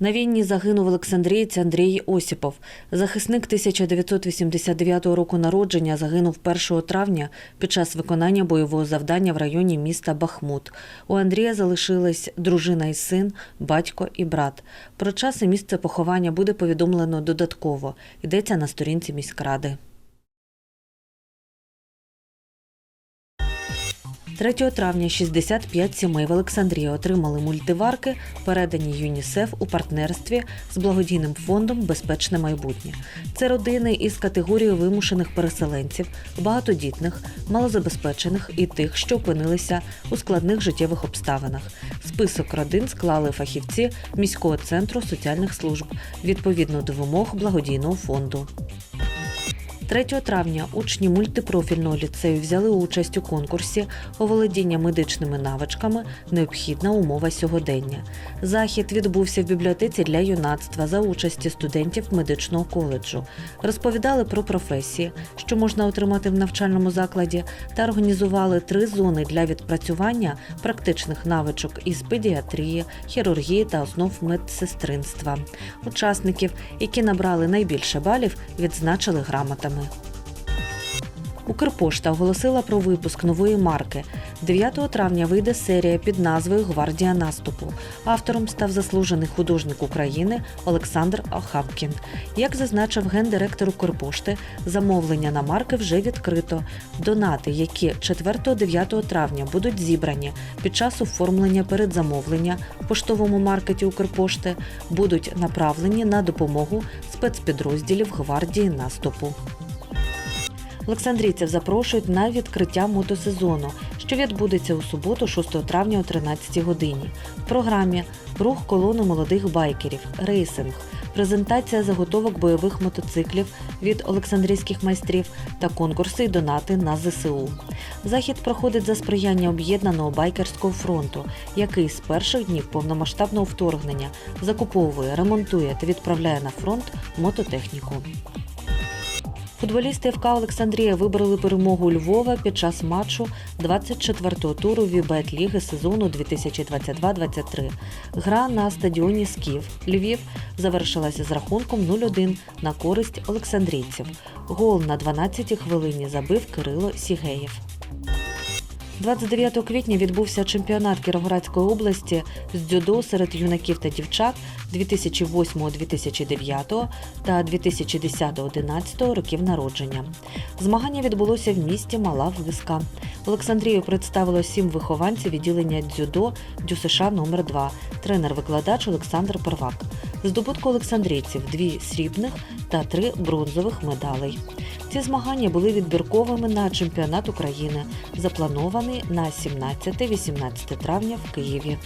На війні загинув Олександрієць Андрій Осіпов. Захисник 1989 року народження загинув 1 травня під час виконання бойового завдання в районі міста Бахмут. У Андрія залишились дружина і син, батько і брат. Про час і місце поховання буде повідомлено додатково. Йдеться на сторінці міськради. 3 травня 65 сімей в Олександрії отримали мультиварки, передані ЮНІСЕФ у партнерстві з благодійним фондом Безпечне майбутнє. Це родини із категорії вимушених переселенців, багатодітних, малозабезпечених і тих, що опинилися у складних життєвих обставинах. Список родин склали фахівці міського центру соціальних служб відповідно до вимог благодійного фонду. 3 травня учні мультипрофільного ліцею взяли участь у конкурсі оволодіння медичними навичками необхідна умова сьогодення. Захід відбувся в бібліотеці для юнацтва за участі студентів медичного коледжу. Розповідали про професії, що можна отримати в навчальному закладі, та організували три зони для відпрацювання практичних навичок із педіатрії, хірургії та основ медсестринства. Учасників, які набрали найбільше балів, відзначили грамотами. Укрпошта оголосила про випуск нової марки. 9 травня вийде серія під назвою Гвардія наступу. Автором став заслужений художник України Олександр Охапкін. Як зазначив гендиректор Укрпошти, замовлення на марки вже відкрито. Донати, які 4-9 травня будуть зібрані під час оформлення передзамовлення в поштовому маркеті Укрпошти, будуть направлені на допомогу спецпідрозділів гвардії наступу. Олександрійців запрошують на відкриття мотосезону, що відбудеться у суботу, 6 травня о 13 годині. В програмі рух колони молодих байкерів, рейсинг, презентація заготовок бойових мотоциклів від олександрійських майстрів та конкурси і донати на ЗСУ. Захід проходить за сприяння об'єднаного байкерського фронту, який з перших днів повномасштабного вторгнення закуповує, ремонтує та відправляє на фронт мототехніку. Футболісти ФК Олександрія вибороли перемогу Львова під час матчу 24-го туру Вібет Ліги сезону 2022-23. Гра на стадіоні Скіф Львів завершилася з рахунком 0-1 на користь олександрійців. Гол на 12-й хвилині забив Кирило Сігеєв. 29 квітня відбувся чемпіонат Кіровоградської області з дзюдо серед юнаків та дівчат 2008-2009 та 2010-11 років народження. Змагання відбулося в місті Мала Виска. Олександрію представило сім вихованців відділення дзюдо ДЮСШ номер 2 тренер-викладач Олександр Первак. Здобутку олександрійців дві срібних та три бронзових медалей. Ці змагання були відбірковими на чемпіонат України, запланований на 17-18 травня в Києві.